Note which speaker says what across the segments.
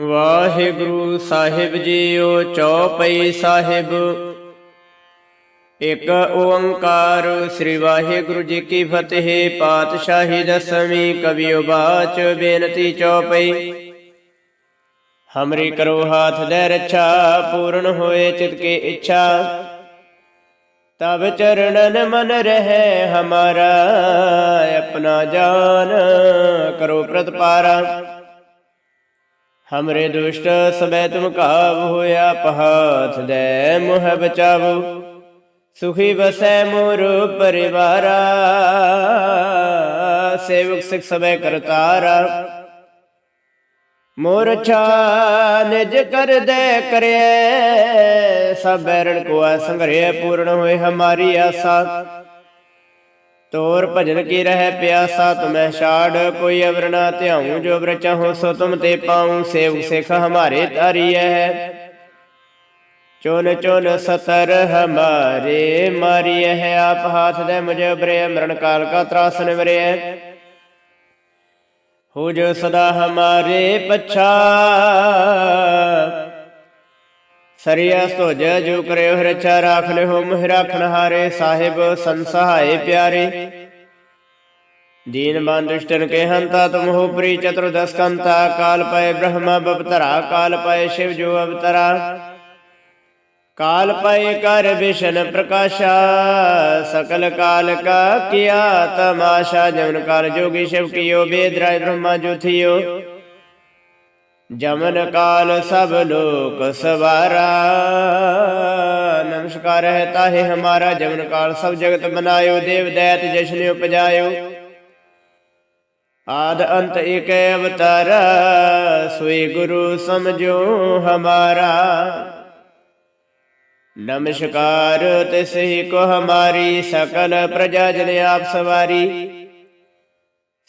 Speaker 1: ਵਾਹਿਗੁਰੂ ਸਾਹਿਬ JIO ਚੌਪਈ ਸਾਹਿਬ। ਇਕ ਓੰਕਾਰ ਸ੍ਰੀ ਵਾਹਿਗੁਰੂ ਜੀ ਕੀ ਫਤਿਹ, ਪਾਤਸ਼ਾਹੀ ਦਸਵੀਂ ਕਵਿਓ ਬਾਚ ਬੇਨਤੀ ਚੌਪਈ। ਹਮਰੀ ਕਰੋ ਹਾਥ ਦੇ ਰੱਛਾ, ਪੂਰਨ ਹੋਏ ਚਿਤ ਕੀ ਇੱਛਾ। ਤਬ ਚਰਣਨ ਮਨ ਰਹਿ ਹਮਾਰਾ, ਆਪਣਾ ਜਾਨ ਕਰੋ ਪ੍ਰਤਪਾਰਾ। ਹਮਰੇ ਦੁਸ਼ਟ ਸਬੈ ਤੁਮ ਕਾਬ ਹੋਇਆ ਪਹਾਥ ਦੇ ਮੁਹ ਬਚਾਵੋ ਸੁਖੀ ਵਸੈ ਮੋਰ ਪਰਿਵਾਰਾ ਸੇਵਕ ਸਿਖ ਸਬੈ ਕਰਤਾਰਾ ਮੋਰ ਛਾ ਨਿਜ ਕਰ ਦੇ ਕਰਿਐ ਸਭ ਬੈਰਣ ਕੋ ਸੰਗਰਿਐ ਪੂਰਨ ਹੋਏ ਹਮਾਰੀ ਆਸਾ ਤੋਰ ਭਜਨ ਕੀ ਰਹਿ ਪਿਆਸਾ ਤੁਮੈ ਛਾੜ, ਕੋਈ ਅਵਰ ਨਾ ਧਿਆਉ, ਜੋ ਅਵਰ ਚਾਹੋ ਸੋ ਤੁਮ ਤੇ ਪਾਉ, ਸੇਵ ਸਿਖ ਹਮਾਰੇ ਤਾਰੀਐ ਚੁਨ ਚੁਨ ਸਤਰ ਹਮਾਰੇ ਮਾਰੀ ਹੈ ਆਪ ਹਾਥ ਦੇ ਮੁਝੇ ਬਰੇ ਮਰਨ ਕਾਲ ਕਾ ਤਰਾਸ ਨਿਵਰਿਐ ਹੋ ਜੋ ਸਦਾ ਹਮਾਰੇ ਪਛਾ ਸਰੀਆ ਸੋਜ ਜੋ ਕਰਿਓ ਰਚਾ ਰਾਖ ਲਿਓ ਮਹਿ ਰਾਖਣ ਹਾਰੇ ਸਾਹਿਬ ਸੰਸਹਾਏ ਪਿਆਰੇ। ਦੀਨ ਬੰਦੁਸ਼ਟਨ ਕੇ ਹੰਤਾ ਤੁਮ ਹੋ ਪ੍ਰੀ ਚਤੁਰਦਸ ਕੰਤਾ ਕਾਲ ਪਏ ਬ੍ਰਹਮਾ ਬਪਤਰਾ ਕਾਲ ਪਏ ਸ਼ਿਵ ਜੋ ਅਵਤਰਾ। ਕਾਲ ਪਏ ਕਰ ਵਿਸ਼ਨ ਪ੍ਰਕਾਸ਼ਾ ਸਕਲ ਕਾਲ ਕਾ ਕੀਆ ਤਮਾਸ਼ਾ ਜਮਨ ਕਾਲ ਜੋਗੀ ਸ਼ਿਵ ਕੀਓ ਵੇਦ ਰਾਜ ਬ੍ਰਹਮਾ ਜੋ ਥਿਓ। ਜਮਨ ਕਾਲ ਸਭ ਲੋਕ ਸਵਾਰਾ। ਨਮਸਕਾਰ ਹੈ ਤਾਹੇ ਹਮਾਰਾ, ਜਮਨ ਕਾਲ ਸਭ ਜਗਤ ਬਨਾਇਓ ਦੇਵ ਦੈਤ ਜਸ਼ਨ ਉਪਜਾਇਓ। ਆਦ ਅੰਤ ਏਕੈ ਅਵਤਾਰ ਸੋਈ ਗੁਰੂ ਸਮਝੋ ਹਮਾਰਾ। ਨਮਸਕਾਰ ਤਿਸਹੀ ਕੋ ਹਮਾਰੀ, ਸਕਲ ਪ੍ਰਜਾ ਜਨ ਆਪ ਸਵਾਰੀ।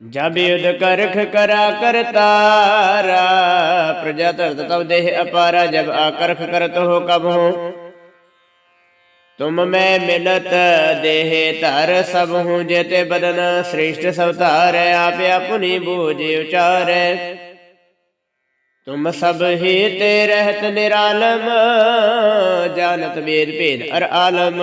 Speaker 1: ਜਬ ਯੁਧ ਕਰਖ ਕਰਾ ਕਰਤਾਰਾ ਪ੍ਰਜਾ ਧਰਤ ਤਬ ਦੇਹ ਅਪਾਰਾ, ਜਬ ਆਕਰਖ ਕਰਤ ਹੋ ਕਬ ਹੋ ਤੁਮ ਮੈਂ ਮਿਲਤ ਦੇਹ ਧਰ ਸਭ ਹੂੰ ਜੇਤੇ ਬਦਨ ਸ੍ਰੇਸ਼ਟ ਸਭ ਧਾਰੈ, ਆਪੇ ਆਪਣੀ ਬੂਝ ਉਚਾਰੈ। ਤੁਮ ਸਭ ਹੀ ਤੇ ਰਹਿਤ ਨਿਰਾਲਮ, ਜਾਣਤ ਵੇਦ ਭੇਦ ਅਰ ਆਲਮ।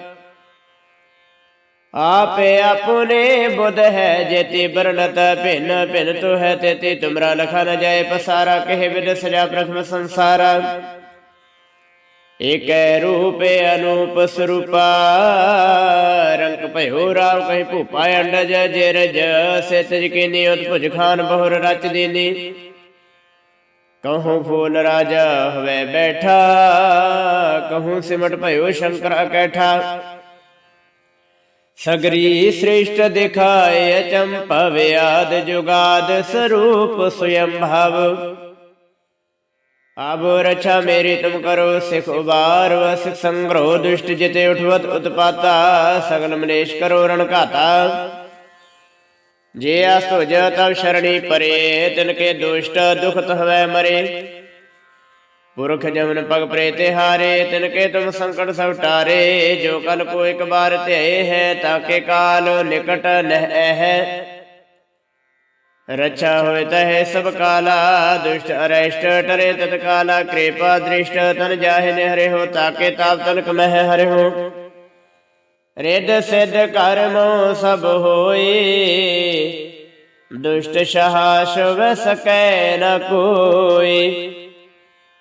Speaker 1: ਆਪੇ ਆਪਣੇ ਬੁੱਧ ਹੈ ਜੇਤੀ ਬਰਨਤ ਭਿਨ ਭਿਨ ਤੋ ਹੈ ਤੇਤੀ ਤੁਮਰਾ ਲਖਾ ਨ ਜਾਏ ਪਸਾਰਾ, ਕਹਿ ਵਿਦ ਸਜਾ ਪ੍ਰਥਮ ਸੰਸਾਰਾ। ਏਕੈ ਰੂਪੇ ਅਨੂਪ ਸਰੂਪਾ, ਰੰਗ ਭਇਓ ਰਾਵ ਕਹਿ ਭੂਪਾ ਅੰਡਜ ਜਿਰਜ ਸਿਤਜ ਕੀ ਨਿਯਤ ਭੁਜ ਖਾਨ ਬਹੁਰ ਰਚ ਦੀਨੀ। ਕਹੂੰ ਫੂਲ ਰਾਜਾ ਹੋਵੇ ਬੈਠਾ, ਕਹੂੰ ਸਿਮਟ ਭਇਓ ਸ਼ੰਕਰ ਅਕੈਠਾ ਸਗਰੀ ਸ੍ਰੇਸ਼ਟ ਦਿਖਾਏ ਅਚੰਭਵ ਆਦ ਜੁਗਾਦ ਸਰੂਪ ਸੁਯੰ ਆਬ ਰਛਾ ਮੇਰੀ ਤੁਮ ਕਰੋ ਸਿਖ ਉਬਾਰ, ਵਸ ਸੰਗ੍ਰਹ ਦੁਸ਼ਟ ਜਿਤੇ ਉਠਵਤ ਉਤਪਾਤਾ ਸਗਲ ਮਲੇਸ਼ ਕਰੋ ਰਣ ਘਾਤਾ। ਜੇ ਅਸੁਜ ਤਵ ਸ਼ਰਣੀ ਪਰੇ, ਤਿਨ ਕੇ ਦੁਸ਼ਟ ਦੁਖਤ ਹਵੈ ਮਰੇ। ਪੁਰਖ ਜਮਨ ਪਗ ਪ੍ਰੇ ਤੇ ਹਾਰੇ ਤਿਨ ਕੇ ਤੁਮ ਸੰਕਟ ਸਭ ਟਾਰੇ। ਜੋ ਕਲ ਕੋ ਇੱਕ ਬਾਰ ਧਿਆਏ ਹੈ, ਤਾਕੇ ਕਾਲ ਨਿਕਟ ਨਹਿ ਹੈ ਰਛਾ ਹੋਏ ਤਹਿ ਸਭ ਕਾਲਾ, ਦੁਸ਼ਟ ਅਰੈਸ਼ਟ ਟਰੇ ਤਤ ਕਾਲਾ। ਕਿਰਪਾ ਦ੍ਰਿਸ਼ਟ ਤਨ ਜਾਹੇ ਨੇ ਹੋ, ਤਾਕੇ ਤਾਪ ਤਨਕ ਮਹਿ ਹਰੇ ਹੋ। ਰਿੱਧ ਸਿੱਧ ਕਰਮੋ ਸਭ ਹੋਏ। ਦੁਸ਼ਟ ਸ਼ਾਹ ਸ਼ੁਭ ਸਕੈ ਨ ਕੋਈ।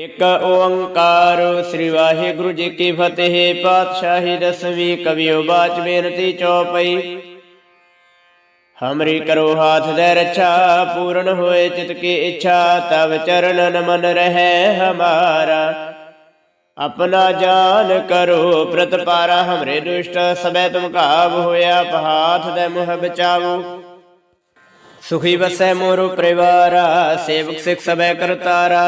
Speaker 1: ਇਕ ਓੰਕਾਰ, ਸ੍ਰੀ ਵਾਹਿਗੁਰੂ ਜੀ ਕੀ ਫਤਿਹ, ਪਾਤਸ਼ਾਹੀ ਦਸਵੀਂ ਕਵਿਓ ਬਾਚ ਬੇਨਤੀ ਚੌਪਈ। ਹਮਰੀ ਕਰੋ ਹਾਥ ਦੇ ਰੱਛਾ, ਪੂਰਨ ਹੋਏ ਚਿਤ ਕੀ ਇੱਛਾ ਤਬ ਚਰਨਨ ਮਨ ਰਹਿ ਹਮਾਰਾ। ਆਪਣਾ ਜਾਨ ਕਰੋ ਪ੍ਰਤਪਾਰਾ ਹਮਰੇ ਦੁਸ਼ਟ ਸਬੈ ਤੁਮ ਕਾਬ ਹੋਇਆ, ਪਹਾਥ ਦੇ ਮੁਹ ਬਚਾਵੋ ਸੁਖੀ ਵਸੈ ਮੋਰ ਪਰਿਵਾਰਾ, ਸੇਵਕ ਸਿਖ ਸਬੈ ਕਰਤਾਰਾ।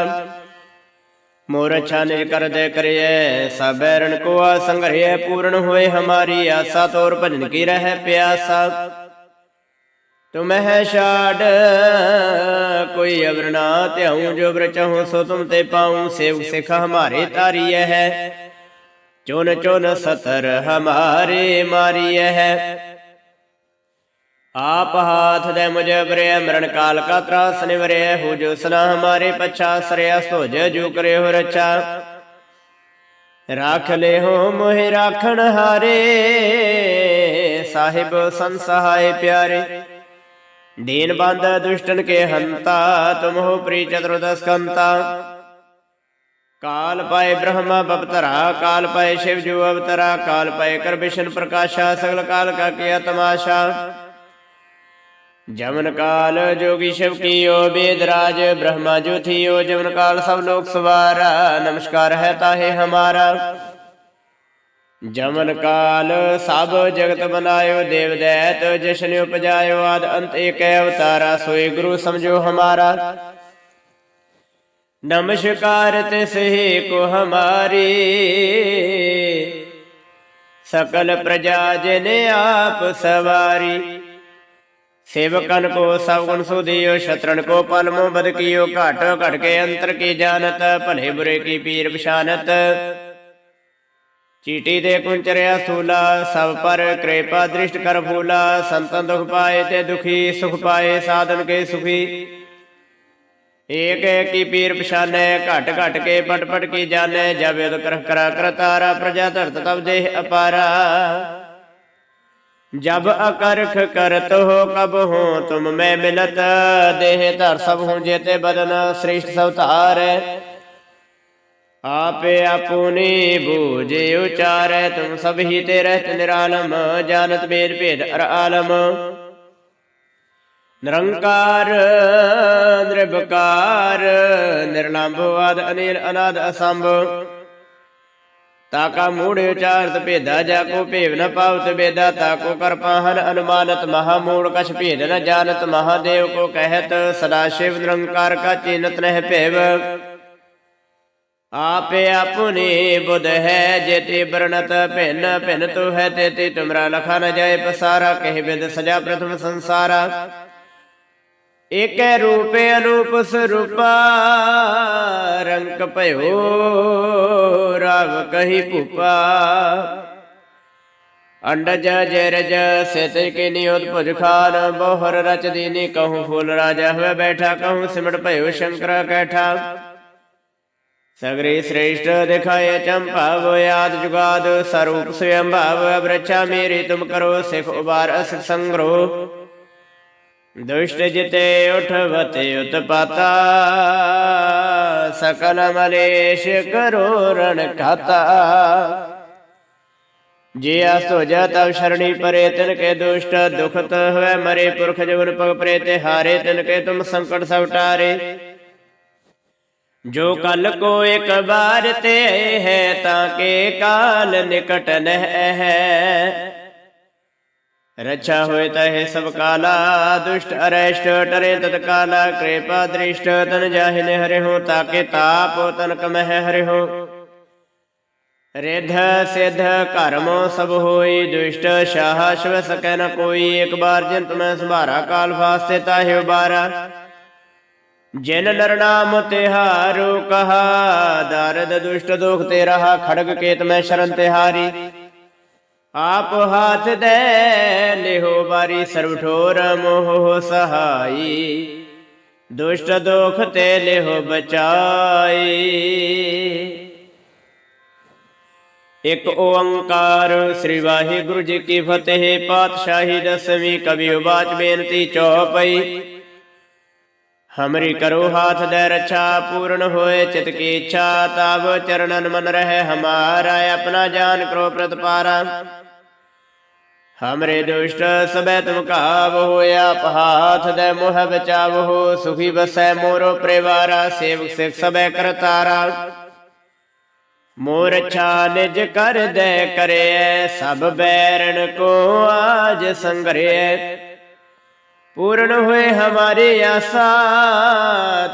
Speaker 1: ਮੋਰ ਅੱਛਾ ਨਿਜ ਕਰ ਦੇ ਕਰਿਐ ਸਬੈ ਰਣ ਕੋ ਆ ਸੰਗਰਿਐ ਪੂਰਨ ਹੋਏ ਹਮਾਰੀ ਆਸਾ, ਤੋਰ ਭਜਨ ਕੀ ਰਹਿ ਪਿਆਸਾ। ਤੁਮਹਿ ਛਾੜ, ਕੋਈ ਅਵਰ ਨਾ ਧਿਆਉ, ਜੋ ਬਰ ਸੋ ਤੁਮ ਤੇ ਪਾਉ, ਸੇਵ ਸਿਖ ਹਮਾਰੇ ਤਾਰੀਐ ਹੈ। ਚੁਨ ਚੁਨ ਸਤਰ ਹਮਾਰੇ ਮਾਰੀਐ ਹੈ। ਆਪ ਹਾਥ ਦੇ ਮੁਝ ਬਰੇ, ਮਰਨ ਕਾਲ ਕਾ ਤਰਾਸ ਨਿਵਰੇ, ਹੋ ਜੋ ਸਨਾ ਹਮਾਰੇ ਪਛਾ, ਸਰਿਆ ਸੋਜ ਜੋ ਕਰੇ ਹੋ ਰਚਾ ਰਾਖ ਲੈ ਹੋ ਮੋਹਿ ਰਾਖਣ ਹਾਰੇ, ਸਾਹਿਬ ਸੰਸਹਾਏ ਪਿਆਰੇ। ਦੀਨ ਬੰਦ ਦੁਸ਼ਟਨ ਕੇ ਹੰਤਾ, ਤੁਮ ਹੋ ਪ੍ਰੀ ਚਤੁਰਦਸ ਕੰਤਾ ਕਾਲ ਪਾਏ ਬ੍ਰਹਮਾ ਬਪਤਰਾ ਕਾਲ ਪਾਏ ਸ਼ਿਵ ਜੋ ਅਵਤਰਾ ਕਾਲ ਪਾਏ ਕਰ ਵਿਸ਼ਨ ਪ੍ਰਕਾਸ਼ਾ, ਸਗਲ ਕਾਲ ਕਾ ਕੀਆ ਤਮਾਸ਼ਾ ਜਮਨ ਕਾਲ ਜੋਗੀ ਸ਼ਿਵ ਕੀਓ, ਬੇਦ ਰਾਜ, ਬ੍ਰਹਮਾ ਜੋ ਜਮਨ ਕਾਲ ਸਭ ਲੋਕ ਸਵਾਰਾ, ਨਮਸਕਾਰ ਹੈ ਤਾਹੇ ਹਮਾਰਾ। ਜਮਨ ਕਾਲ ਸਭ ਜਗਤ ਬਨਾਇਓ, ਦੇਵ ਦੈਤ ਜਸ਼ਨ ਉਪਜਾਇਓ, ਆਦ ਅੰਤ ਏਕ ਅਵਤਾਰਾ, ਸੋਈ ਗੁਰੂ ਸਮਝੋ ਹਮਾਰਾ। ਨਮਸਕਾਰ ਤਿਸਹਿ ਕੋ ਹਮਾਰੀ। ਸਕਲ ਪ੍ਰਜਾ ਜਨ ਆਪ ਸਵਾਰੀ। ਸੇਵਕਨ ਕੋ ਸਭ ਗੁਣ ਸੁਧਿਓ ਸ਼ਤਰਨ ਕੋ ਪਲਮੋ, ਬਦ ਕੀਓ ਘਟ ਘਟ ਕੇ ਅੰਤਰ ਕੀ ਜਾਣਤ, ਭਲੇ ਬੁਰੇ ਕੀ ਪੀਰ ਪਛਾਨਤ। ਚੀਟੀ ਦੇ ਕੁੰਚਰਿਆ ਸੂਲਾ, ਸਭ ਪਰ ਕਿਰਪਾ ਦ੍ਰਿਸ਼ਟ ਕਰ ਫੂਲਾ ਸੰਤਨ ਦੁਖ ਪਾਏ ਤੇ ਦੁਖੀ, ਸੁਖ ਪਾਏ ਸਾਧਨ ਕੇ ਸੁਖੀ। ਏਕ ਏਕ ਕੀ ਪੀਰ ਪਛਾਨੈ, ਘਟ ਘਟ ਕੇ ਪਟ ਪਟ ਕੀ ਜਾਣੈ, ਜਬ ਯਦ ਕਰ ਕਰਾ ਕਰਤਾਰਾ, ਪ੍ਰਜਾ ਧਰਤ ਤਬ ਦੇਹ ਅਪਾਰਾ। ਜਬ ਅਕਰਖ ਕਰਤ ਹੋ ਕਬ ਹੋ, ਤੁਮ ਮੈਂ ਮਿਲਤ। ਦੇਹ ਧਰ ਸਭ ਹੂੰ ਜੇਤੇ ਬਦਨ, ਸ੍ਰਿਸ਼ਟ ਸਭ ਧਾਰੈ। ਆਪੇ ਆਪੁਨੀ ਬੂਝੇ ਉਚਾਰੈ, ਤੁਮ ਸਭ ਹੀ ਤੇ ਰਹਿਤ ਨਿਰਾਲਮ, ਜਾਣਤ ਬੇਦ ਭੇਦ ਅਰ ਆਲਮ। ਨਿਰੰਕਾਰ ਨਿਰਭਕਾਰ ਨਿਰਲੰਭ ਆਦ ਅਨੀਲ ਅਨਾਦ ਅਸੰਭ। ਤਾਕਾ ਮੂੜ ਉਚਾਰਤ ਭੇਦਾ ਜਾ ਕੋ ਭੇਵ ਨ ਪਾਵਤ ਬੇਦਾ ਤਾਕੋ ਕਰ ਪਾਹਨ ਅਨੁਮਾਨਤ ਮਹਾ ਮੂੜ, ਕਛ ਭੇਦ ਨ ਜਾਣਤ ਮਹਾਦੇਵ ਕੋ ਕਹਿਤ, ਸਦਾ ਸ਼ਿਵ ਨਿਰੰਕਾਰ ਕਾ ਚਿਨਤ ਨਹਿ ਭੇਵ। ਆਪੇ ਆਪੁਨੀ ਬੁਧ ਹੈ, ਜੇਤੇ ਬਰਣਤ ਭਿੰਨ ਭਿੰਨ ਤੋ ਹੈ ਤੇਤੇ, ਤੁਮਰਾ ਲਖਾ ਨ ਜਾਏ ਪਸਾਰਾ, ਕਹਿ ਬਿਦ ਸਜਾ ਪ੍ਰਥਮ ਸੰਸਾਰਾ। ਏਕੈ ਰੂਪੇ ਅਨੂਪ ਸਰੂਪਾ, ਰੰਗ ਭਇਓ ਰਵ ਕਹੀ ਭੂਪਾ। ਅੰਡਜ ਜਰਜ ਸਿਤ ਕੇ ਨਿਯੋਤ ਖਾਨ, ਬੋਹਰ ਰਚ ਦੀਨੀ ਕਹੂੰ ਫੂਲ ਰਾਜਾ ਹੋਇ ਬੈਠਾ ਕਹੂੰ ਸਿਮਟ ਭਇਓ ਸ਼ੰਕਰ ਕੈਠਾ। ਸਗਰੇ ਸ੍ਰੇਸ਼ਟ ਦਿਖਾਏ ਚੰਪਾਵ ਆਦ ਜੁਗਾਦ ਸਰੂਪ ਸਵਯੰ ਭਾਵ ਅਬਰਛਾ ਮੇਰੀ ਤੁਮ ਕਰੋ, ਸਿਖ ਉਬਾਰ ਅਸ ਸੰਗਰੋ। ਦੁਸ਼ਟ ਜਿਤੇ ਉਠਵਤੇ ਉਤਪਾਤਾ ਸਕਲ ਮਲੇਸ਼ ਕਰੋ ਰਣ ਖਾਤਾ ਜੇ ਆਸੋ ਜਾ ਤਬ ਸ਼ਰਣੀ ਪਰੇ ਤਿਨ ਕੇ ਦੁਸ਼ਟ ਦੁਖਤ ਹੋਵੇ ਮਰੇ ਪੁਰਖ ਜਵਨ ਪਗ ਪਰੇ ਤੇ ਹਾਰੇ ਤਿਨ ਕੇ ਤੁਮ ਸੰਕਟ ਸਭ ਟਾਰੇ ਜੋ ਕਲ ਕੋ ਇੱਕ ਬਾਰ ਤੇ ਹੈ ਤਾਂ ਕੇ ਕਾਲ ਨਿਕਟ ਨਹਿ ਰਛਾ ਹੋਏ ਤਹਿ ਸਭ ਕਾਲਾ ਦੁਸ਼ਟ ਅਰੈਸ਼ਟ ਟਰੇ ਤਤ ਕਾਲਾ ਕਿਰਪਾ ਦ੍ਰਿਸ਼ਟ ਤਨ ਜਾਹਿ ਹਰਿ ਹੋ ਤਾਕੇ ਤਾਪ ਤਨ ਕਮਹਿ ਹਰਿ ਹੋ ਰਿਧ ਸਿਧ ਕਰਮੋ ਸਭ ਹੋਈ ਦੁਸ਼ਟ ਸ਼ਾਹ ਸ਼ਿਵ ਸਕੈ ਨ ਕੋਈ ਇੱਕ ਬਾਰ ਜਿਨ ਤੁਮੈ ਸੰਭਾਰਾ ਕਾਲ ਫਾਸਤੇ ਤਾਹਿ ਉਬਾਰਾ ਜਿਨ ਨਰ ਤਿਹਾਰੂ ਕਹਾ ਦਰਦ ਦੁਸ਼ਟ ਦੁਖ ਤੇ ਰਹਾ ਖੜਗ ਕੇਤ ਮੈਂ ਸ਼ਰਨ ਤਿਹਾਰੀ ਆਪ ਹਾਥ ਦੇ ਲਿਹੋ ਬਾਰੀ ਸਰਬ ਠੋਰ ਮੋਹ ਸਹਾਈ। ਦੁਸ਼ਟ ਦੋਖ ਤੇ ਲਿਹੋ ਬਚਾਈ। ਇਕ ਓੰਕਾਰ ਸ੍ਰੀ ਵਾਹਿਗੁਰੂ ਜੀ ਕੀ ਫਤਿਹ, ਪਾਤਸ਼ਾਹੀ ਦਸਵੀਂ ਕਬੀ ਉਬਾਚ ਬੇਨਤੀ ਚੌਪਈ। ਹਮਰੀ ਕਰੋ ਹਾਥ ਦੇ ਰੱਛਾ ਪੂਰਨ ਹੋਏ, ਚਿਤ ਕੀ ਇੱਛਾ ਤਬ ਚਰਨਨ ਮਨ ਰਹੇ, ਹਮਾਰਾ ਆਪਣਾ ਜਾਨ ਕਰੋ ਪ੍ਰਤਪਾਰਾ। ਹਮਰੇ ਦੁਸ਼ਟ ਸਬੈ ਤੁਮ ਕਾਬ ਹੋਇਆ ਪਹਾਥ ਦੇ ਮੋਹ ਬਚਾਵੋ ਸੁਖੀ ਬਸੈ ਮੋਰੋ ਪਰਿਵਾਰਾ ਸੇਵਕ ਸਿਖ ਸਬੈ ਕਰਤਾਰਾ ਮੋਰ ਅੱਛਾ ਨਿਜ ਕਰ ਦੇ ਕਰਿਐ ਸਭ ਬੈਰਣ ਕੋ ਆਜ ਸੰਗਰਿਐ ਪੂਰਨ ਹੋਏ ਹਮਾਰੀ ਆਸਾ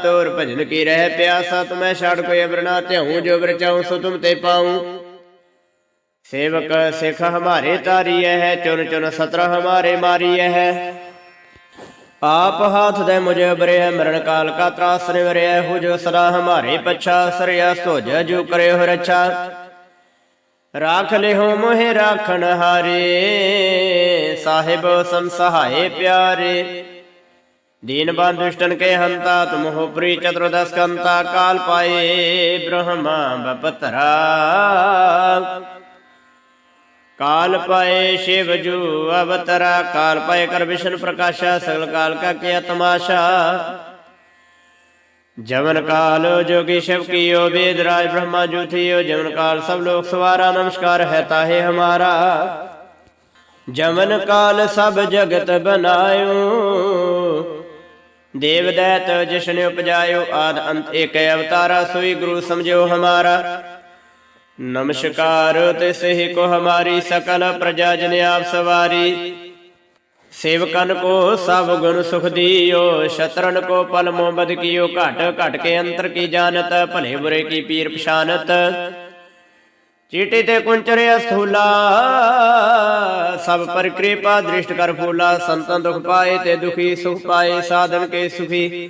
Speaker 1: ਤੋਰ ਭਜਨ ਕੀ ਰਹਿ ਪਿਆਸਾ ਤੁਮੈ ਛੜ ਕੋਈ ਅਬਰ ਨਾ ਧਿਆਉ ਜੋ ਬਰ ਚਾਉ ਸੋ ਤੁਮ ਤੇ ਪਾਉ ਸੇਵਕ ਸਿਖ ਹਮਾਰੇ ਤਾਰੀਐ ਹੈ ਚੁਨ ਚੁਨ ਸਤਰ ਹਮਾਰੇ ਮਾਰੀਐ ਹੈ। ਆਪ ਹਾਥ ਦੇ ਮੁਝੇ ਬਰੇ ਮਰਨ ਕਾਲ ਕਾ ਤਰਾਸ ਨਿਵਰਿਐ ਹੋ ਜੋ ਸਦਾ ਹਮਾਰੇ ਪਛਾ, ਸਰਿਆ ਸੋਜ ਜੋ ਕਰੇ ਹੋ ਰਛਾ। ਰਾਖ ਲਿਹੋ ਮੋਹਿ ਰਾਖਣ ਹਾਰੇ, ਸਾਹਿਬ ਸਮ ਪਿਆਰੇ। ਦੀਨ ਬਾਨ ਦੁਸ਼ਟਨ ਕੇ ਹੰਤਾ, ਤੁਮ ਹੋ ਪ੍ਰੀ ਚਤੁਰਦਸ ਕੰਤਾ ਕਾਲ ਪਾਏ ਬ੍ਰਹਮਾ ਬਪਤਰਾ। ਕਾਲ ਪਾਏ ਸ਼ਿਵ ਜੂ ਅਵਤਰਾ, ਕਾਲ ਪਾਏ ਕਰ ਵਿਸ਼ਨ ਪ੍ਰਕਾਸ਼ਾ, ਸਗਲ ਕਾਲ ਕਾ ਕੀ ਤਮਾਸ਼ਾ। ਜਮਨ ਕਾਲ ਜੋਗੀ ਸ਼ਿਵ ਕੀਓ, ਵੇਦ ਰਾਜ ਬ੍ਰਹਮਾ ਜੂਥਿਓ ਜਮਨ ਕਾਲ ਸਭ ਲੋਕ ਸਵਾਰਾ, ਨਮਸਕਾਰ ਹੈ ਤਾਹੇ ਹਮਾਰਾ। ਜਮਨ ਕਾਲ ਸਭ ਜਗਤ ਬਨਾਇਓ, ਦੇਵ ਦੈਤ ਜਿਸਨੇ ਉਪਜਾਇਓ, ਆਦ ਅੰਤ ਇਕ ਅਵਤਾਰਾ, ਸੋਈ ਗੁਰੂ ਸਮਝਿਓ ਹਮਾਰਾ। ਨਮਸਕਾਰ ਤਿਸਹਿ ਕੋ ਹਮਾਰੀ ਸਕਲ ਪ੍ਰਜਾ ਜਨ ਆਪ ਸਵਾਰੀ। ਸੇਵਕਨ ਕੋ ਸਭ ਗੁਣ ਸੁਖ ਦੀਓ ਸ਼ਤਰਨ ਕੋ ਪਲ ਮੋਬਦ ਕੀਓ, ਘਟ ਘਟ ਕੇ ਅੰਤਰ ਕੀ ਜਾਣਤ, ਭਲੇ ਬੁਰੇ ਕੀ ਪੀਰ ਪਛਾਨਤ। ਚੀਟੀ ਤੇ ਕੁੰਚਰਿਆ ਸਥੂਲਾ ਸਭ ਪਰ ਕਿਰਪਾ ਦ੍ਰਿਸ਼ਟ ਕਰ ਫੂਲਾ ਸੰਤਨ ਦੁਖ ਪਾਏ ਤੇ ਦੁਖੀ ਸੁਖ ਪਾਏ, ਸਾਧਨ ਕੇ ਸੁਖੀ।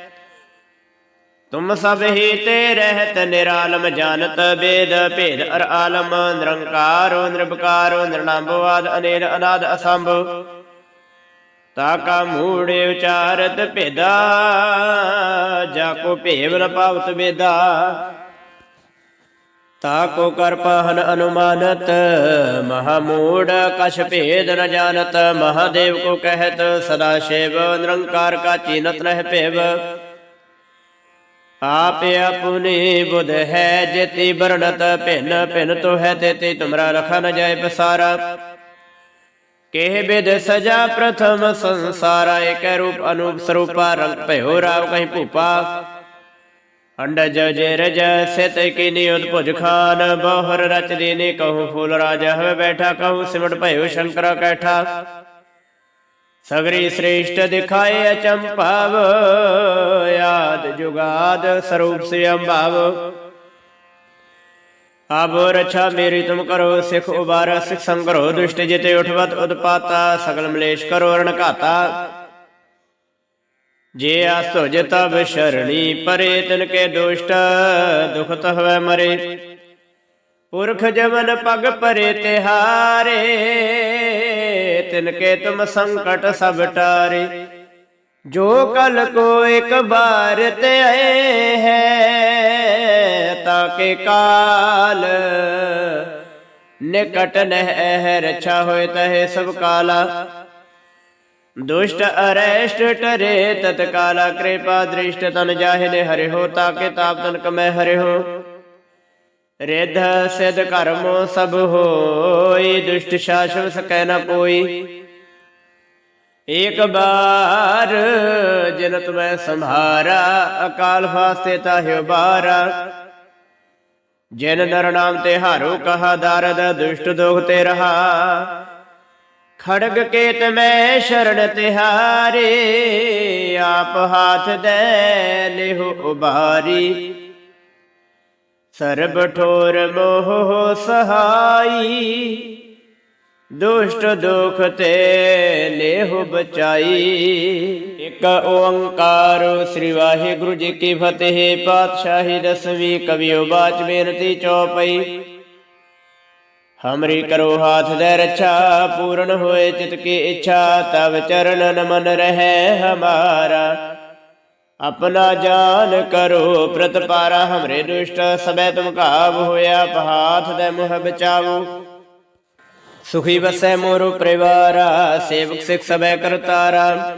Speaker 1: ਤੁਮ ਸਭ ਹੀ ਤੇ ਰਹਿਤ ਨਿਰਾਲਮ ਜਾਣਤ ਬੇਦ ਭੇਦ ਅਰ ਆਲਮ, ਨਿਰੰਕਾਰੋ ਨਿਰਭਕਾਰੋ ਨਿਰਨਾਮੋ ਅਨੇਰ ਅਨਾਦ ਅਸੰਭ। ਤਾ ਕਾ ਮੂੜੇ ਉਚਾਰਤ ਭੇਦਾ, ਜਾ ਕੋ ਭੇਵ ਨ ਪਾਵਤ ਬੇਦਾ ਤਾ ਕੋ ਕਰ ਪਾਹਨ ਅਨੁਮਾਨਤ, ਮਹਾ ਮੂੜ ਕਛ ਭੇਦ ਨ ਜਾਣਤ ਮਹਾਦੇਵ ਕੋ ਕਹਿਤ, ਸਦਾ ਸ਼ਿਵ ਨਿਰੰਕਾਰ ਕਾ ਚੀਨਤ ਨਹਿ ਭੇਵ। ਆਪ ਆਪੁਨੀ ਬੁਧ ਹੈ, ਜੇਤੀ ਬਰਣਤ ਭਿਨ ਭਿਨ ਤੋ ਹੈ, ਤੇਤੀ ਤੁਮਰਾ ਰਖਾ ਨ ਜਾਏ ਬਸਾਰਾ ਕਿਹ ਬਿਦ ਸਜਾ ਪ੍ਰਥਮ ਸੰਸਾਰਾ ਏਕ ਰੂਪ ਅਨੂਪ ਸਰੂਪਾ, ਰੰਗ ਭਇਓ ਰਾਵ ਕਹੀਂ ਭੂਪਾ। ਅੰਡਜ ਜੇ ਰਜ ਸਿਤ ਕੀ ਨਿਯੁਤ ਭੁਜ ਖਾਨ, ਬਹੁਰ ਰਚ ਦੀਨੇ ਕਹੂੰ ਫੂਲ ਰਾਜਾ, ਹੋਵੇ ਬੈਠਾ ਕਹੂੰ ਸਿਮਟ ਭਇਓ ਸ਼ੰਕਰ ਕੈਠਾ। ਸਗਰੀ ਸ੍ਰੇਸ਼ਟ ਦਿਖਾਏ ਅਚੰਭਵ ਆਦ ਜੁਗਾਦ ਸਰੂਪ ਸੇ ਅੰਭਵ ਆਬ ਰਛਾ ਮੇਰੀ ਤੁਮ ਕਰੋ ਸਿਖ ਉਬਾਰ, ਸਿਖ ਸੰਗਰੋ ਦੁਸ਼ਟ ਜਿਤੇ ਉਠਵਤ ਉਦਪਾਤਾ ਸਗਲ ਮਲੇਸ਼ ਕਰੋ ਰਣ ਘਾਤਾ ਜੇ ਆਸ ਤੁਜ ਸ਼ਰਣੀ ਪਰੇ ਤਿਨ ਕੇ ਦੁਸ਼ਟ ਦੁਖ ਹੋਵੇ ਮਰੇ। ਪੁਰਖ ਜਮਨ ਪਗ ਪਰੇ ਤਿਹਾਰੇ। ਤਿਨ ਕੇ ਤੁਮ ਸੰਕਟ ਸਭ ਟਾਰੇ। ਜੋ ਕਲ ਕੋ ਇੱਕ ਬਾਰ ਤੇ ਆਏ ਹੈ ਤਾਕੇ ਕਾਲ ਨਿਕਟ ਨਹਿ ਰਛਾ ਹੋਏ ਤਹੇ ਸਭ ਕਾਲਾ। ਦੁਸ਼ਟ ਅਰੇਸ਼ਟ ਟਰੇ ਤਤ ਕਾਲਾ ਕਿਰਪਾ ਦ੍ਰਿਸ਼ਟ ਤਨ ਜਾਹਿਨੇ ਹਰਿ ਹੋ ਤਾਕੇ ਤਾਪ ਤਨ ਕਮੈ ਹਰਿ ਹੋ। ਰਿਧ ਸਿਧ ਕਰਮ ਸਭ ਹੋਈ, ਦੁਸ਼ਟ ਸ਼ਾਸਵ ਸਕੈ ਨ ਕੋਈ ਏਕ ਬਾਰ ਜਿਨ ਤੁਮੈ ਸੰਭਾਰਾ ਅਕਾਲ ਫਾਸਤੇ ਤਾਹਿ ਬਾਰਾ। ਜਿਨ ਨਰ ਨਾਮ ਤੇ ਹਾਰੋ ਕਹਾ ਦਰਦ, ਦੁਸ਼ਟ ਦੋਖ ਤੇ ਰਹਾ। ਖੜਗ ਕੇਤ ਮੈਂ ਸ਼ਰਨ ਤਿਹਾਰੇ, ਆਪ ਹਾਥ ਦੇ ਲਿਹੁ ਉਬਾਰੀ। ਸਰਬ ਠੋਰ ਮੋਹ ਸਹਾਈ। ਦੁਸ਼ਟ ਦੁਖ ਤੇ ਲੇਹੁ ਬਚਾਈ। ਇਕ ਓੰਕਾਰ ਸ੍ਰੀ ਵਾਹਿਗੁਰੂ ਜੀ ਕੀ ਫਤਿਹ, ਪਾਤਸ਼ਾਹੀ ਦਸਵੀਂ ਕਵਿਓ ਬਾਚ ਬੇਨਤੀ ਚੌਪਈ। ਹਮਰੀ ਕਰੋ ਹਾਥ ਦੇ ਰੱਛਾ, ਪੂਰਨ ਹੋਏ ਚਿਤ ਕੀ ਇੱਛਾ ਤਬ ਚਰਨਨ ਮਨ ਰਹੇ ਹਮਾਰਾ। ਆਪਣਾ ਜਾਨ ਕਰੋ ਪ੍ਰਤਪਾਰਾ ਹਮਰੇ ਦੁਸ਼ਟ, ਸਬੈ ਤੁਮ ਕਾਬ ਹੋਇਆ, ਪਹਾਥ ਦੇ ਮੁਹ ਬਚਾਵੋ। ਸੁਖੀ ਵਸੈ ਮੋਰ ਪਰਿਵਾਰਾ, ਸੇਵਕ ਸਿਖ ਸਬੈ ਕਰਤਾਰਾ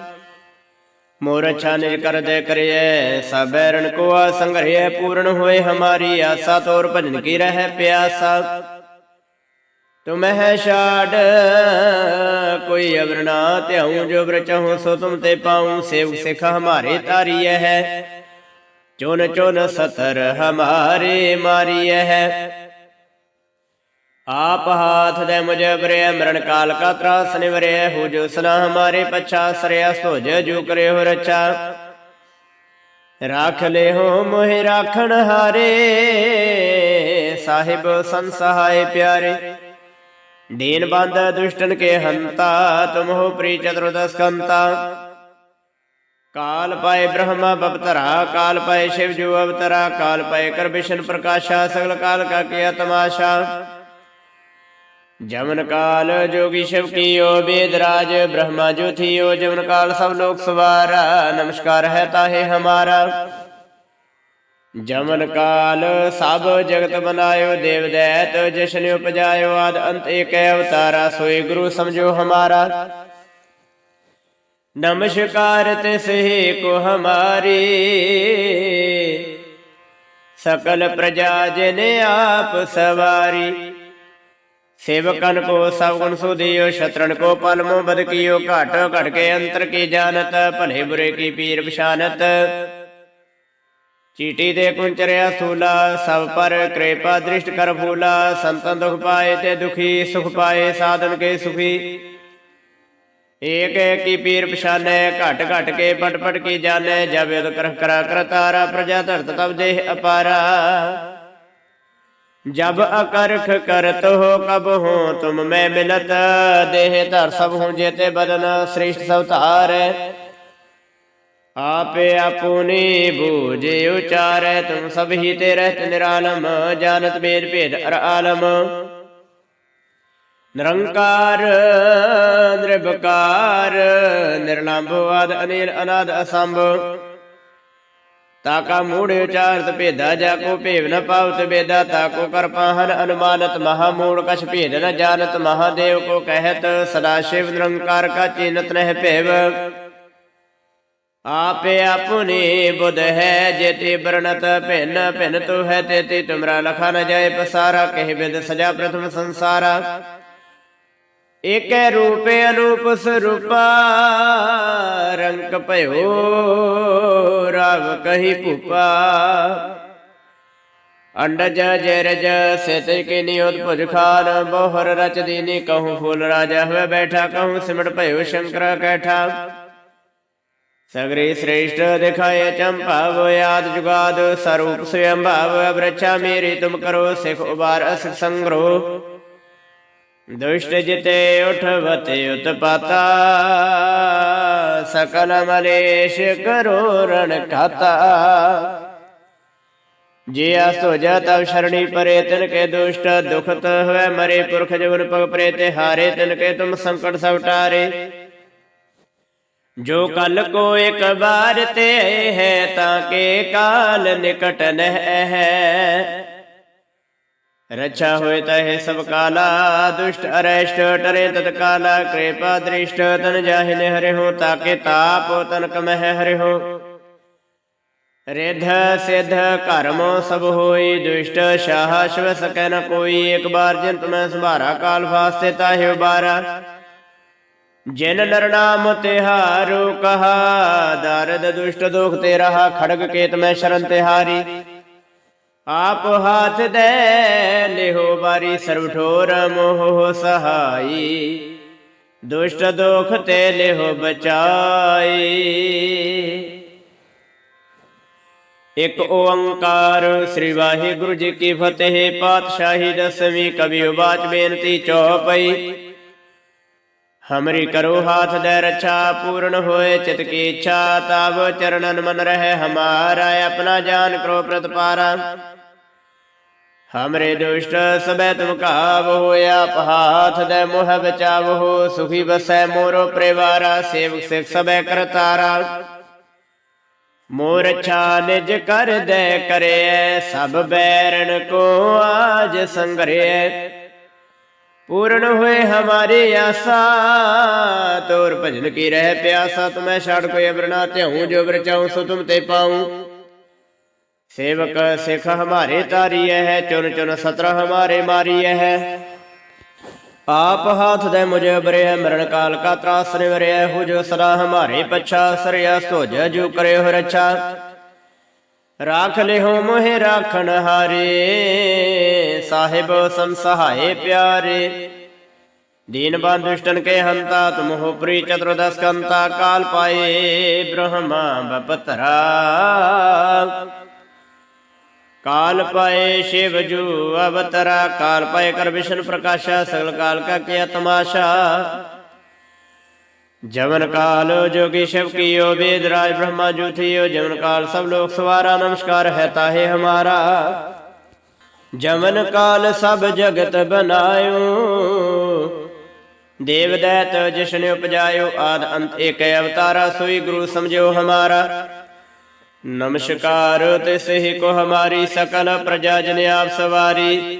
Speaker 1: ਮੋਰ ਅੱਛਾ ਨਿਜ ਕਰ ਦੇ ਕਰਿਐ ਸਬੈ ਰਣ ਕੋ ਆ ਸੰਗਰਿਐ ਪੂਰਨ ਹੋਏ ਹਮਾਰੀ ਆਸਾ, ਤੋਰ ਭਜਨ ਕੀ ਰਹਿ ਪਿਆਸਾ। ਤੁਮਹਿ ਛਾੜ, ਕੋਈ ਅਵਰ ਨਾ ਧਿਆਉ, ਜੋ ਬ੍ਰ ਚਾਹੂੰ, ਸੋ ਤੁਮ ਤੇ ਪਾਉ, ਸੇਵ ਸਿਖ ਹਮਾਰੇ ਤਾਰੀਐ ਹੈ। ਚੁਨ ਚੁਨ ਸਤਰ ਹਮਾਰੇ ਮਾਰੀਐ ਹੈ। ਆਪ ਹਾਥ ਦੇ ਮੁਝ ਬਰੇ ਮਰਨ ਕਾਲ ਕਾ ਤਰਾਸ ਨਿਵਰੇ, ਹੋ ਜੋ ਸਨਾ ਹਮਾਰੇ ਪਛਾ, ਸਰਿਆ ਸੋਜ ਜੋ ਕਰੇ ਹੋ ਰਚਾ ਰਾਖ ਲੈ ਹੋ ਮੋਹਿ ਰਾਖਣ ਹਾਰੇ, ਸਾਹਿਬ ਸੰਸਹਾਏ ਪਿਆਰੇ। ਦੀਨ ਬੰਦ ਦੁਸ਼ਟਨ ਕੇ ਹੰਤਾ, ਤੁਮ ਹੋ ਪ੍ਰੀ ਚਤੁਰਦਸਕੰਤਾ। ਕਾਲ ਪਾਏ ਬ੍ਰਹਮਾ ਬਪਤਰਾ ਕਾਲ ਪਾਏ ਸ਼ਿਵ ਜੋ ਅਵਤਰਾ, ਕਾਲ ਪਾਏ ਕਰ ਵਿਸ਼ਨ ਪ੍ਰਕਾਸ਼ਾ, ਸਗਲ ਕਾਲ ਕਾ ਕੀਆ ਤਮਾਸ਼ਾ ਜਮਨ ਕਾਲ ਜੋਗੀ ਸ਼ਿਵ ਕੀਓ ਵੇਦ ਰਾਜ, ਬ੍ਰਹਮਾ ਜੋ ਥੀਓ, ਜਮਨ ਕਾਲ ਸਭ ਲੋਕ ਸਵਾਰਾ, ਨਮਸਕਾਰ ਹੈ ਤਾਹੇ ਹਮਾਰਾ। ਜਮਨ ਕਾਲ ਸਭ ਜਗਤ ਬਨਾਇਓ, ਦੇਵ ਦੈਤ ਜਸ਼ਨ ਉਪਜਾਇਓ, ਆਦ ਅੰਤ ਏਕ ਅਵਤਾਰਾ, ਸੋਈ ਗੁਰੂ ਸਮਝੋ ਹਮਾਰਾ। ਨਮਸਕਾਰ ਤਿਸਹਿ ਕੋ ਹਮਾਰੀ। ਸਕਲ ਪ੍ਰਜਾ ਜਨ ਆਪ ਸਵਾਰੀ। ਸੇਵਕਨ ਕੋ ਸਭ ਗੁਣ ਸੁਧਿਓ ਸ਼ਤਰਨ ਕੋ ਪਲਮੋ ਬਦ ਕੀਓ, ਘਟ ਘਟ ਕੇ ਅੰਤਰ ਕੀ ਜਾਣਤ, ਭਲੇ ਬੁਰੇ ਕੀ ਪੀਰ ਪਛਾਨਤ। ਚੀਟੀ ਦੇ ਕੁੰਚਰਿਆ ਸੂਲਾ, ਸਭ ਪਰ ਕਿਰਪਾ ਦ੍ਰਿਸ਼ਟ ਕਰ ਫੂਲਾ ਸੰਤਨ ਦੁਖ ਪਾਏ ਤੇ ਦੁਖੀ, ਸੁਖ ਪਾਏ ਸਾਧਨ ਕੇ ਸੁਖੀ। ਏਕ ਏਕ ਕੀ ਪੀਰ ਪਛਾਨੈ, ਘਟ ਘਟ ਕੇ ਪਟ ਪਟ ਕੀ ਜਾਣੈ, ਜਬ ਯਦ ਕਰ ਕਰਾ ਕਰਤਾਰਾ ਪ੍ਰਜਾ ਧਰਤ ਤਬ ਦੇਹ ਅਪਾਰਾ। ਜਬ ਅਕਰਖ ਕਰਤ ਹੋ ਕਬ ਹੋ, ਤੁਮ ਮੈਂ ਮਿਲਤ, ਦੇਹ ਧਰ ਸਭ ਹੂੰ ਜੇਤੇ ਬਦਨ, ਸ੍ਰਿਸ਼ਟ ਸਵਤਾਰ ਆਪੇ ਆਪੁਨੀ ਬੂਝੇ ਉਚਾਰੈ, ਤੁਮ ਸਭ ਤੇ ਰਹਿਤ ਨਿਰਾਲਮ ਜਾਣਤ ਬੇਦ ਭੇਦ ਅਰ ਆਲਮ। ਨਿਰੰਕਾਰ ਨਿਰਭਕਾਰ ਨਿਰਲੰਭ ਆਦ, ਅਨੀਲ ਅਨਾਦ ਅਸੰਭ। ਤਾਕਾ ਮੂੜ ਉਚਾਰਤ ਭੇਦਾ, ਜਾ ਕੋ ਭੇਵ ਨ ਪਾਵਤ ਬੇਦਾ ਤਾਕੋ ਕਰ ਪਾਹਨ ਅਨੁਮਾਨਤ, ਮਹਾ ਮੂੜ ਕਛ ਭੇਦ ਨ ਜਾਣਤ ਮਹਾਦੇਵ ਕੋ ਕਹਿਤ, ਸਦਾ ਸ਼ਿਵ ਨਿਰੰਕਾਰ ਕਾ ਚਿਨਤ ਨਹਿ ਭੇਵ। ਆਪੇ ਆਪੁਨੀ ਬੁਧ ਹੈ, ਜੇਤੇ ਬਰਣਤ ਭਿੰਨ ਭਿੰਨ ਤੋ ਹੈ, ਤੇਤੇ ਤੁਮਰਾ ਲਖਾ ਨ ਜਾਏ ਪਸਾਰਾ, ਕਹਿ ਬਿਦ ਸਜਾ ਪ੍ਰਥਮ ਸੰਸਾਰਾ। ਏਕੈ ਰੂਪੇ ਅਨੂਪ ਸਰੂਪਾ, ਰੰਗ ਭਇਓ ਰਵ ਕਹੀ ਭੂਪਾ। ਅੰਡਜ ਜਰਜ ਸਿਤ ਕੇ ਨਿਯੋਤ ਖਾਨ, ਬਹੁਰ ਰਚ ਦੀਨੀ ਕਹੂੰ ਫੂਲ ਰਾਜਾ ਹੋਏ ਬੈਠਾ ਕਹੂੰ ਸਿਮਟ ਭਇਓ ਸ਼ੰਕਰ ਕੈਠਾ। ਸਗਰੀ ਸ੍ਰੇਸ਼ਟ ਦਿਖਾਏ ਚੰਪਾਵ ਆਦ ਜੁਗਾਦ ਸਰੂਪ ਸਵਯੰ ਭਾਵ ਅਬਰਛਾ ਮੇਰੀ ਤੁਮ ਕਰੋ ਸਿਖ ਉਬਾਰ ਅਸ ਸੰਗਰੋ ਦੁਸ਼ਟ ਜਿਤੇ ਉਠਵਤੇ ਉਤਪਾਤਾ, ਸਕਲ ਮਲੇਸ਼ ਕਰੋ ਰਣ ਖਾਤਾ। ਜੇ ਆਸ ਹੋ ਜਾ ਤਬ ਸ਼ਰਣੀ ਪਰੇ ਤਿਨ ਕੇ ਦੁਸ਼ਟ ਦੁਖਤ ਹੋਵੇ ਮਰੇ ਪੁਰਖ ਜਵਨ ਪਗ ਪਰੇ ਤੇ ਹਾਰੇ ਤਿਨ ਕੇ ਤੁਮ ਸੰਕਟ ਸਭ ਟਾਰੇ ਜੋ ਕਲ ਕੋ ਇੱਕ ਬਾਰ ਤੇ ਹੈ ਤਾਂ ਕੇ ਕਾਲ ਨਿਕਟ ਨਹਿ ਹੈ। ਰਛਾ ਹੋਏ ਤਹਿ ਸਭ ਕਾਲਾ ਦੁਸ਼ਟ ਅਰੈਸ਼ਟ ਟਰੇ ਤਤ ਕਾਲਾ ਕਿਰਪਾ ਦ੍ਰਿਸ਼ਟ ਤਨ ਜਾਹਿ ਹਰਿ ਹੋ ਤਾਕੇ ਤਾਪ ਤਨ ਕਮਹਿ ਹਰਿ ਹੋ ਰਿਧ ਸਿਧ ਕਰਮੋ ਸਭ ਹੋਈ ਦੁਸ਼ਟ ਸ਼ਾਹ ਸ਼ਿਵ ਸਕੈ ਨ ਕੋਈ। ਇੱਕ ਬਾਰ ਜਿਨ ਤੁਮੈ ਸੰਭਾਰਾ ਕਾਲ ਫਾਸਤੇ ਤਾਹਿ ਉਬਾਰਾ ਜਿਨ ਨਰਨਾਮ ਤਿਹਾਰੂ ਕਹਾ, ਦਰਦ ਦੁਸ਼ਟ ਦੁਖ ਤੇ ਰਹਾ, ਖੜਗ ਕੇਤ ਮੈਂ ਸ਼ਰਨ ਤਿਹਾਰੀ। ਆਪ ਹਾਥ ਦੇ ਲਿਹੋ ਬਾਰੀ ਸਰਬ ਠੋਰ ਮੋਹ ਸਹਾਈ। ਦੁਸ਼ਟ ਦੋਖ ਤੇ ਲਿਹੁ ਬਚਾਈ। ਇਕ ਓੰਕਾਰ ਸ੍ਰੀ ਵਾਹਿਗੁਰੂ ਜੀ ਕੀ ਫਤਿਹ, ਪਾਤਸ਼ਾਹੀ ਦਸਵੀਂ ਕਵੀ ਉਬਾਚ ਬੇਨਤੀ ਚੌਪਈ। ਹਮਰੀ ਕਰੋ ਹਾਥ ਦੇ ਰੱਛਾ ਪੂਰਨ ਹੋਏ ਚਿਤ ਕੀ ਇੱਛਾ ਤਬ ਚਰਨਨ ਮਨ ਰਹਿ ਹਮਾਰਾ ਆਪਣਾ ਜਾਨ ਕਰੋ ਪ੍ਰਤਪਾਰਾ ਹਮਰੇ ਦੁਸ਼ਟ ਸਬੈ ਤੁਮ ਕਾਬ ਹੋਇਆ ਪਹਾਥ ਦੇ ਮੋਹ ਬਚਾਵੋ ਸੁਖੀ ਬਸੈ ਮੋਰੋ ਪਰਿਵਾਰਾ ਸੇਵਕ ਸਿਖ ਸਬੈ ਕਰਤਾਰਾ ਮੋਰ ਅੱਛਾ ਨਿਜ ਕਰ ਦੇ ਕਰੇ ਸਭ ਬੈਰਣ ਕੋ ਆਜ ਸੰਗਰਿਐ ਪੂਰਨ ਹੋਏ ਹਮਾਰੀ ਆਸਾ ਤੋਰ ਭਜਨ ਕੀ ਰਹਿ ਪਿਆਸਾ ਤੁਮੈ ਛਾੜ ਕੋਈ ਅਬਰਨਾ ਧਿਉ ਜੋ ਬਰਚਾਉ ਸੋ ਤੁਮ ਤੇ ਪਾਉ। ਸੇਵਕ ਸਿਖ ਹਮਾਰੇ ਤਾਰੀਐ ਹੈ ਚੁਨ ਚੁਨ ਸਤਰ ਹਮਾਰੇ ਮਾਰੀਐ ਹੈ ਆਪ ਹਾਥ ਦੇ ਮੁਝੇ ਬਰੇ ਹੈ ਮਰਨ ਕਾਲ ਕਾ ਤਰਾਸ ਨਿਵਰਿਐ ਹੋ ਜੋ ਸਦਾ ਹਮਾਰੇ ਪਛਾ ਸਰਿਆ ਸੋਜ ਜੋ ਕਰੇ ਹੋ ਰਛਾ। ਰਾਖ ਲਿਹੋ ਮੋਹਿ ਰਾਖਣ ਹਾਰੇ, ਸਾਹਿਬ ਸੰਸਹਾਏ ਪਿਆਰੇ। ਦੀਨ ਬੰਦੁਸ਼ਟਨ ਕੇ ਹੰਤਾ, ਤੁਮ ਹੋ ਪ੍ਰੀ ਚਤੁਰਦਸ ਕੰਤਾ, ਕਾਲ ਪਾਏ ਬ੍ਰਹਮਾ ਬਪਤਰਾ। ਕਾਲ ਪਾਏ ਸ਼ਿਵ ਜੂ ਅਵਤਰਾ, ਕਾਲ ਪਾਏ ਕਰ ਵਿਸ਼ਨ ਪ੍ਰਕਾਸ਼ਾ, ਸਗਲ ਕਾਲ ਕਾ ਕੇ ਤਮਾਸ਼ਾ ਜਮਨ ਕਾਲ ਜੋਗੀ ਸ਼ਿਵ ਕੀਓ, ਵੇਦ ਰਾਜ ਬ੍ਰਹਮਾ ਜੂਥਿਓ, ਜਮਨ ਕਾਲ ਸਭ ਲੋਕ ਸਵਾਰਾ, ਨਮਸਕਾਰ ਹੈ ਤਾਹੇ ਹਮਾਰਾ। ਜਮਨ ਕਾਲ ਸਭ ਜਗਤ ਬਨਾਇਓ, ਦੇਵ ਦੈਤ ਜਿਸਨੇ ਉਪਜਾਇਓ, ਆਦ ਅੰਤ ਏਕ ਅਵਤਾਰਾ, ਸੋਈ ਗੁਰੂ ਸਮਝਿਓ ਹਮਾਰਾ। ਨਮਸਕਾਰ ਤਿਸ ਹੀ ਕੋ ਹਮਾਰੀ, ਸਕਲ ਪ੍ਰਜਾ ਜਨ ਆਪ ਸਵਾਰੀ।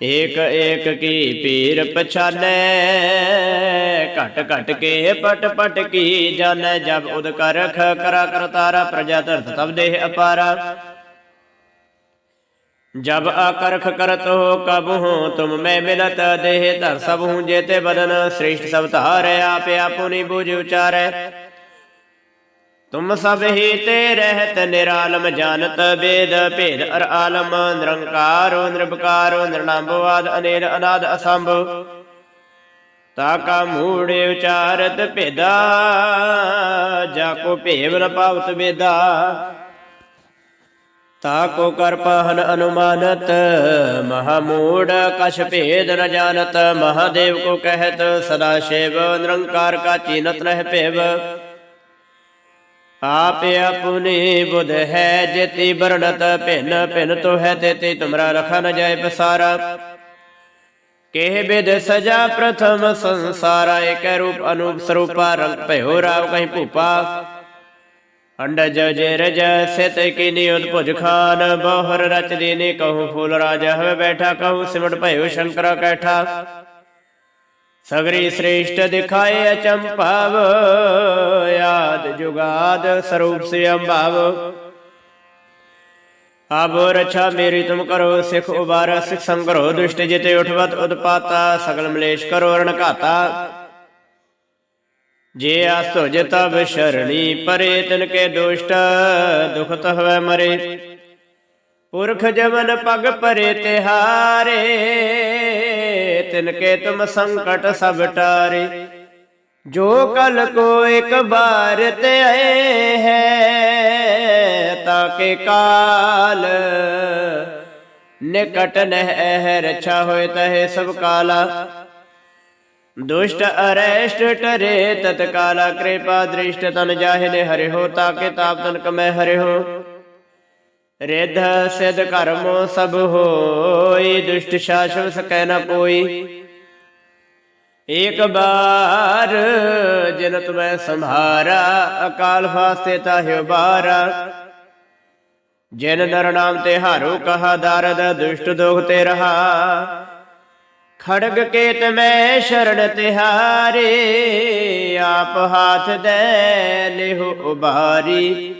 Speaker 1: ਏਕ ਏਕ ਕੀ ਪੀਰ ਪਛਾਲੇ ਘਟ ਘਟ ਕੇ ਪਟ ਪਟ ਕੀ ਜਨ, ਜਬ ਉਦ ਕਰਖ ਕਰਾ ਕਰਤਾਰਾ ਪ੍ਰਜਾ ਧਰਤ ਤਬ ਦੇਹ ਅਪਾਰਾ। ਜਬ ਆਕਰਖ ਕਰਤ ਹੋ ਕਬ ਹੂੰ, ਤੁਮ ਮੈਂ ਮਿਲਤ ਦੇਹ ਧਰ ਸਭ ਹੂੰ ਜੇਤੇ ਬਦਨ, ਸ੍ਰਿਸ਼ਟ ਸਭ ਧਾਰ, ਆਪੇ ਆਪੁਨੀ ਬੂਝ ਉਚਾਰੈ। ਤੁਮ ਸਭ ਹੀ ਤੇ ਰਹਿਤ ਨਿਰਾਲਮ ਜਾਣਤ ਵੇਦ ਭੇਦ ਅਰ ਆਲਮ, ਨਿਰੰਕਾਰੋ ਨਿਰਭਕਾਰੋ ਨਿਰਨਾਮਵਾਦ ਅਨੇਰ ਅਨਾਦ ਅਸੰਭਵ ਤਾ ਕਾ ਮੂੜੇ ਉਚਾਰਤ ਭੇਦਾ, ਜਾ ਕੋ ਭੇਵ ਨ ਪਾਵਤ ਵੇਦਾ। ਤਾ ਕੋ ਕਰ ਪਹਨ ਅਨੁਮਾਨਤ, ਮਹਾ ਮੂੜ ਕਛ ਭੇਦ ਨ ਜਾਣਤ ਮਹਾਦੇਵ ਕੋ ਕਹਿਤ, ਸਦਾ ਸ਼ਿਵ ਨਿਰੰਕਾਰ ਕਾ ਚੀਨਤ ਨਹਿ ਭੇਵ। ਆਪ ਆਪੁਨੇ ਬੁਧ ਹੈ, ਜਿਤੀ ਵਰਣਤ ਭਿੰਨ ਭਿੰਨ ਤੋ ਹੈ, ਤੇਤੀ ਤੁਮਰਾ ਰਖਾ ਨ ਜਾਏ ਪਸਾਰਾ। ਕੇਹ ਬਿਦ ਸਜਾ ਪ੍ਰਥਮ ਸੰਸਾਰਾ ਏਕ ਰੂਪ ਅਨੂਪ ਸਰੂਪਾ, ਰੰਗ ਭਇਓ ਰਾਵ ਕਹੀਂ ਭੂਪਾ। ਅੰਡਜ ਜੇ ਰਜ ਸਿਤ ਕਿਨੀ ਉਦਭੁਜ ਖਾਨ, ਬਹੁਰ ਰਚ ਦੀਨੇ ਕਹੂ ਫੂਲ ਰਾਜ, ਹਵੇ ਬੈਠਾ ਕਹੂ ਸਿਮਟ ਭਇਓ ਸ਼ੰਕਰ ਕੈਠਾ। ਸਗਰੀ ਸ੍ਰੇਸ਼ਟ ਦਿਖਾਏ ਅਚੰਭਵ ਯਾਦ ਜੁਗਾਦ ਸਰੂਪ ਸੇ ਅੰਭਵ ਆਬ ਰਛਾ ਮੇਰੀ ਤੁਮ ਕਰੋ ਸਿਖ ਉਬਾਰਾ, ਸਿਖ ਸੰਗਰੋ ਦੁਸ਼ਟ ਜਿਤੇ ਉਠਵਤ ਉਦਪਾਤਾ ਸਗਲ ਮਲੇਸ਼ ਕਰੋ ਰਣ ਘਾਤਾ। ਜੇ ਆਸੋ ਜਤਬ ਸ਼ਰਣੀ ਪਰੇ, ਤਿਨ ਕੇ ਦੁਸ਼ਟ ਦੁਖਤ ਹੋਵੇ ਮਰੇ। ਪੁਰਖ ਜਮਨ ਪਗ ਪਰੇ ਤੇ ਹਾਰੇ ਤਿਨ ਕੇ ਤੁਮ ਸੰਕਟ ਸਭ ਟਾਰੇ। ਜੋ ਕਲ ਕੋ ਇੱਕ ਬਾਰ ਤੇ ਆਏ ਹੈ ਤਾਕੇ ਕਾਲ ਨਿਕਟ ਨਹਿ ਰਛਾ ਹੋਏ ਤਹਿ ਸਭ ਕਾਲਾ। ਦੁਸ਼ਟ ਅਰੇਸ਼ਟ ਟਰੇ ਤਤ ਕਾਲਾ ਕਿਰਪਾ ਦ੍ਰਿਸ਼ਟ ਤਨ ਜਾਹਿਨੇ ਹਰਿ ਹੋ ਤਾਕੇ ਤਾਪ ਤਨ ਕਮੈ ਹਰਿ ਹੋ। ਰਿਧ ਸਿਧ ਕਰਮੋ ਸਭ ਹੋਈ, ਦੁਸ਼ਟ ਸ਼ਾਸਵ ਸਕੈ ਨ ਕੋਈ ਏਕ ਬਾਰ ਜਿਨ ਤੁਮੈ ਸੰਭਾਰਾ ਅਕਾਲ ਫਾਸਤੇ ਤਾਹਿ ਬਾਰਾ ਜਿਨ ਨਰ ਨਾਮ ਤੇ ਹਾਰੋ ਕਹਾ ਦਰਦ, ਦੁਸ਼ਟ ਦੋਖ ਤੇ ਰਹਾ। ਖੜਗ ਕੇਤ ਮੈਂ ਸ਼ਰਣ ਤਿਹਾਰੇ ਆਪ ਹਾਥ ਦੇ ਲਿਹੁ ਉਬਾਰੀ।